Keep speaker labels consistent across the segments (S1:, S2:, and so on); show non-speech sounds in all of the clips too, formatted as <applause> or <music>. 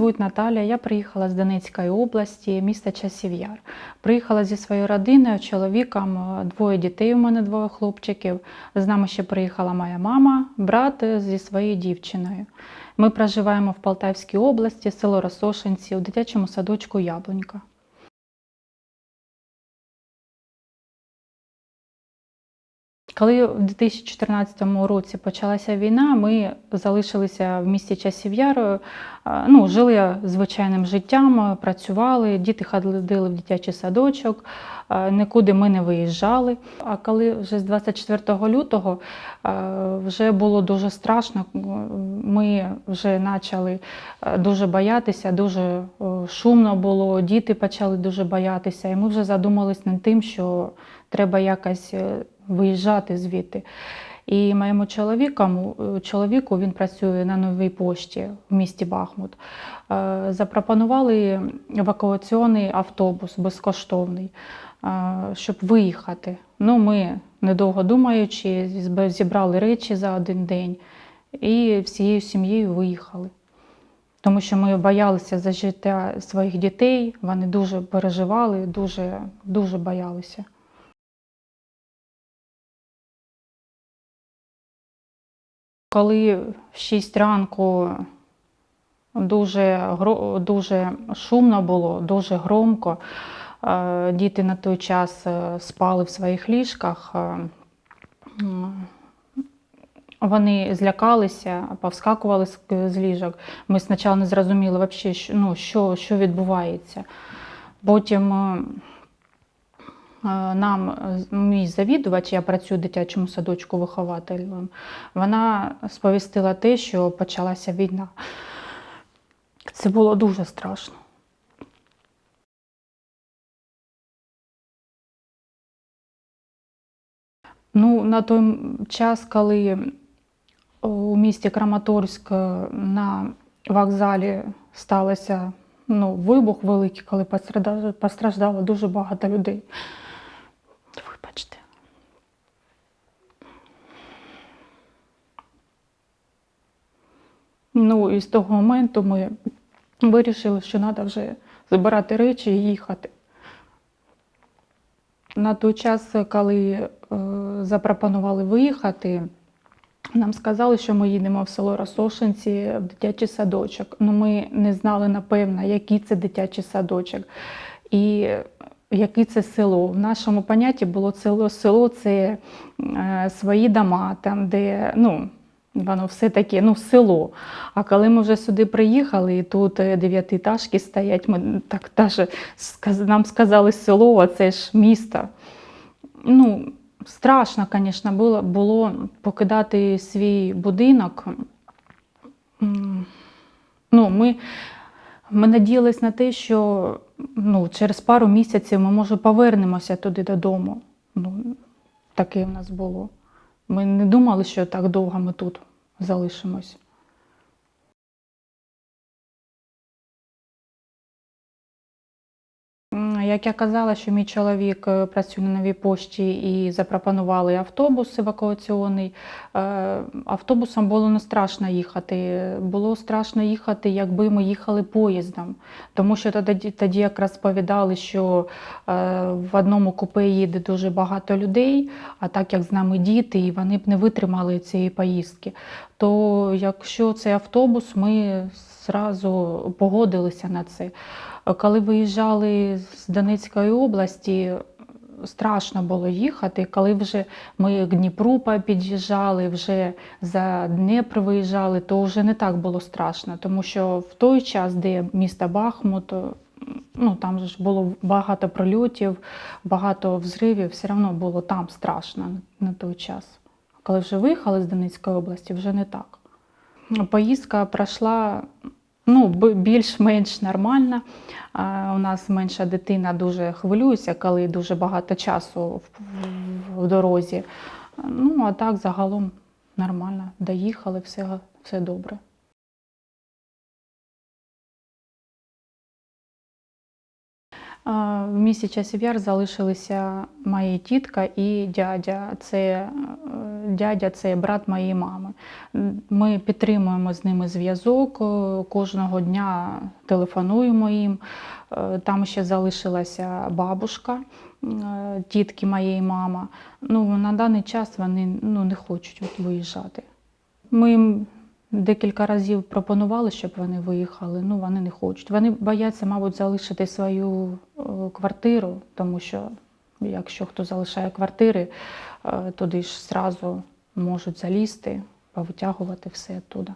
S1: звуть Наталія. Я приїхала з Донецької області, міста Часів'яр. Приїхала зі своєю родиною, чоловіком, е, двоє дітей. У мене двоє хлопчиків. З нами ще приїхала моя мама, брат е, зі своєю дівчиною. Ми проживаємо в Полтавській області, село Росошинці, у дитячому садочку Яблунька. Коли в 2014 році почалася війна, ми залишилися в місті Часів'яр, ну, жили звичайним життям, працювали, діти ходили в дитячий садочок, нікуди ми не виїжджали. А коли вже з 24 лютого вже було дуже страшно, ми вже почали дуже боятися, дуже шумно було, діти почали дуже боятися, і ми вже задумались над тим, що треба якось е, виїжджати звідти. І моєму чоловіку, чоловіку він працює на новій пошті в місті Бахмут. е, Запропонували евакуаційний автобус безкоштовний, е, щоб виїхати. Ну, ми, недовго думаючи, зібрали речі за один день і всією сім'єю виїхали. Тому що ми боялися за життя своїх дітей, вони дуже переживали, дуже, дуже боялися. Коли в 6 ранку дуже, дуже шумно було, дуже громко, е, діти на той час е, спали в своїх ліжках, е, вони злякалися, повскакували з, ліжок. Ми спочатку не зрозуміли, що, ну, що, що відбувається. Потім нам е, мій завідувач, я працюю в дитячому садочку вихователем, вона сповістила те, що почалася війна. Це було дуже страшно. Ну, на той час, коли у місті Краматорськ е, на вокзалі сталося ну, вибух великий, коли постраждало дуже багато людей. Ну, і з того моменту ми вирішили, що треба вже збирати речі і їхати. На той час, коли е, запропонували виїхати, нам сказали, що ми їдемо в село Росошинці в дитячий садочок. Ну, ми не знали, напевно, який це дитячий садочок і яке це село. В нашому понятті було село, село це е, свої дома, там, де ну, воно все таке, ну, село. А коли ми вже сюди приїхали, і тут е, дев'ятиэтажки стоять, ми так даже нам сказали село, а це ж місто. Ну, страшно, звісно, було, було покидати свій будинок. Ну, ми, ми надіялись на те, що ну, через пару місяців ми, може, повернемося туди додому. Ну, таке в нас було. Ми не думали, що так довго ми тут залишимось. Як я казала, що мій чоловік е, працює на новій пошті і запропонували автобус евакуаційний. Е, Автобусом було не страшно їхати. Було страшно їхати, якби ми їхали поїздом. Тому що тоді, тоді якраз розповідали, що е, в одному купе їде дуже багато людей, а так як з нами діти, і вони б не витримали цієї поїздки. То якщо це автобус, ми зразу погодилися на це. Коли виїжджали з Донецької області, страшно було їхати. Коли вже ми к Дніпру під'їжджали, вже за Дніпр виїжджали, то вже не так було страшно, тому що в той час, де місто Бахмут, ну там ж було багато прольотів, багато взривів, все одно було там страшно на той час. Коли вже виїхали з Донецької області, вже не так. Поїздка пройшла ну, більш-менш нормально. У нас менша дитина дуже хвилюється, коли дуже багато часу в дорозі. Ну, а так загалом нормально. Доїхали, все, все добре. В місті Часів Яр залишилися мої тітка і дядя. Це е, дядя, це брат моєї мами. Ми підтримуємо з ними зв'язок. е, Кожного дня телефонуємо їм. Е, Там ще залишилася бабушка, тітки моєї мами. Ну, на даний час вони ну, не хочуть виїжджати. Ми декілька разів пропонували, щоб вони виїхали. Ну, вони не хочуть. Вони бояться, мабуть, залишити свою е, квартиру, тому що якщо хто залишає квартири, е, туди ж зразу можуть залізти, повитягувати все оттуда.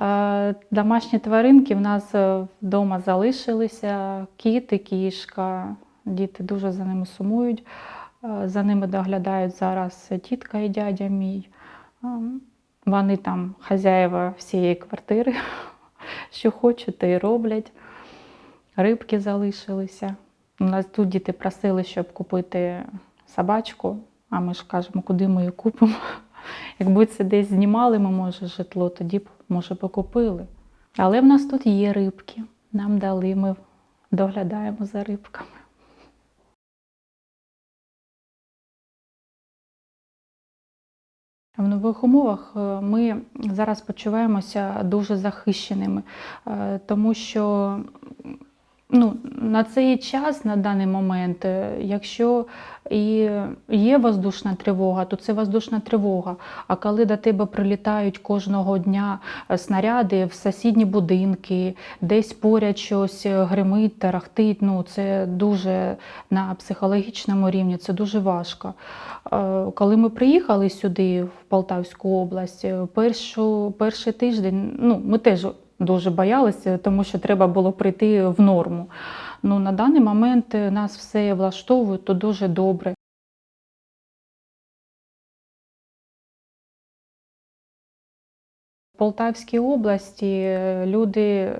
S1: Е, Домашні тваринки в нас вдома залишилися, кіт і кішка. Діти дуже за ними сумують. Е, За ними доглядають зараз тітка і дядя мій. Е, Вони там хазяїва всієї квартири, <laughs> що хочуть, те й роблять. Рибки залишилися. У нас тут діти просили, щоб купити собачку, а ми ж кажемо, куди ми її купимо. <laughs> Якби це десь знімали, ми, може, житло, тоді б, може, покупили. Але в нас тут є рибки. Нам дали, ми доглядаємо за рибками. В нових умовах е, ми зараз почуваємося дуже захищеними, е, тому що ну, на цей час, на даний момент, е, якщо і є воздушна тривога, то це воздушна тривога. А коли до тебе прилітають кожного дня е, снаряди в сусідні будинки, десь поряд щось е, гримить, тарахтить, ну це дуже на психологічному рівні, це дуже важко. Коли ми приїхали сюди, в Полтавську область, першу, перший тиждень ну, ми теж дуже боялися, тому що треба було прийти в норму. Ну, на даний момент е, нас все влаштовує, то дуже добре. Полтавській області е, люди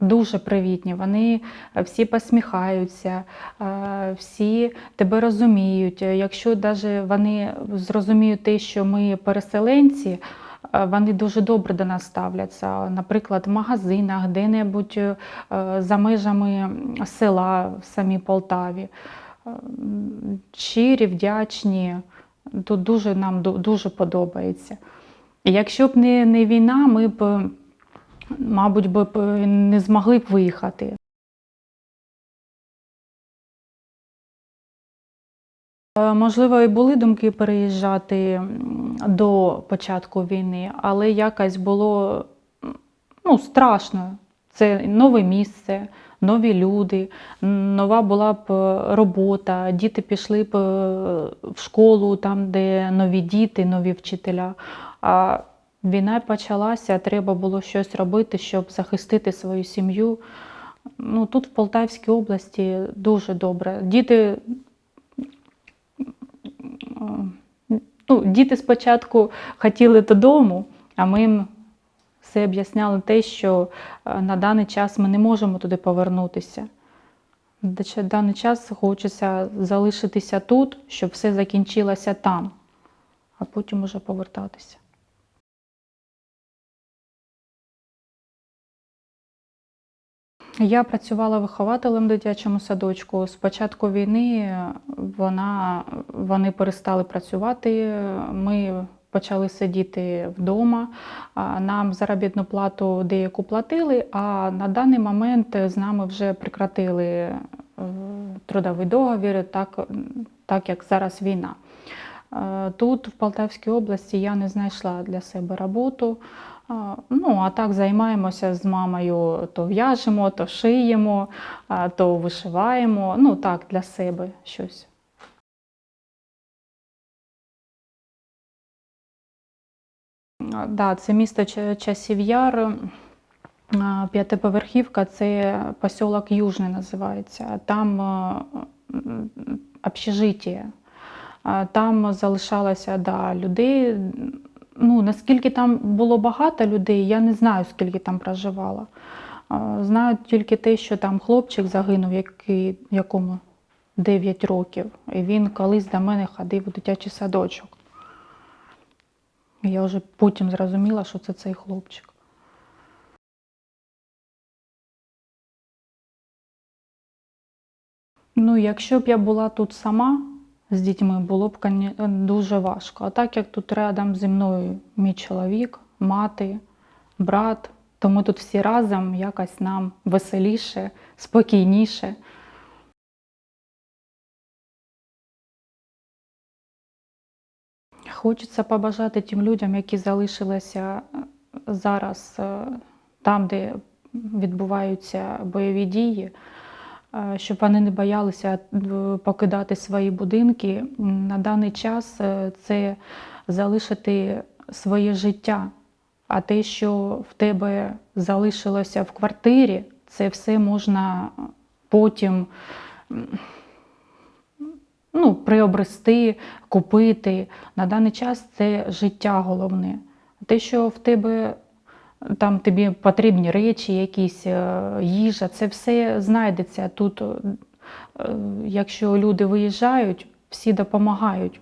S1: дуже привітні, вони е, всі посміхаються, е, всі тебе розуміють. Е, Якщо навіть вони зрозуміють те, що ми переселенці, е, вони дуже добре до нас ставляться. Наприклад, в магазинах, де-небудь е, за межами села в самій Полтаві. Е, Щирі, вдячні. Тут дуже нам дуже подобається. Якщо б не, війна, ми б, мабуть, б не змогли б виїхати. Можливо, і були думки переїжджати до початку війни, але якось було ну, страшно. Це нове місце, нові люди, нова була б е, робота, діти пішли б е, в школу, там, де нові діти, нові вчителя. А війна почалася, треба було щось робити, щоб захистити свою сім'ю. Ну, тут в Полтавській області дуже добре. Діти ну, діти спочатку хотіли додому, а ми їм все об'ясняли те, що е, на даний час ми не можемо туди повернутися. На даний час хочеться залишитися тут, щоб все закінчилося там, а потім уже повертатися. Я працювала вихователем в дитячому садочку. З початку війни вона, вони перестали працювати. Ми почали сидіти вдома. Нам заробітну плату деяку платили, а на даний момент з нами вже прекратили е, трудовий договір, так, так як зараз війна. Е, Тут, в Полтавській області, я не знайшла для себе роботу. Ну, а так займаємося з мамою, то в'яжемо, то шиємо, то вишиваємо. Ну, так, для себе щось. Да, це місто Ча- Часів Яр. П'ятиповерхівка, це посілок Южний називається. Там общежиття. Там залишалося да, людей ну, наскільки там було багато людей, я не знаю, скільки там проживало. Знаю тільки те, що там хлопчик загинув, який, якому 9 років, і він колись до мене ходив у дитячий садочок. Я вже потім зрозуміла, що це цей хлопчик. Ну, якщо б я була тут сама, з дітьми, було б коні- дуже важко. А так як тут рядом зі мною мій чоловік, мати, брат, то ми тут всі разом якось нам веселіше, спокійніше. Хочеться побажати тим людям, які залишилися е, зараз е, там, де відбуваються бойові дії, е, щоб вони не боялися е, покидати свої будинки. На даний час е, це залишити своє життя. А те, що в тебе залишилося в квартирі, це все можна потім ну, приобрести, купити. На даний час це життя головне. Те, що в тебе там тобі потрібні речі, якісь е, їжа, це все знайдеться тут. е, Якщо люди виїжджають, всі допомагають.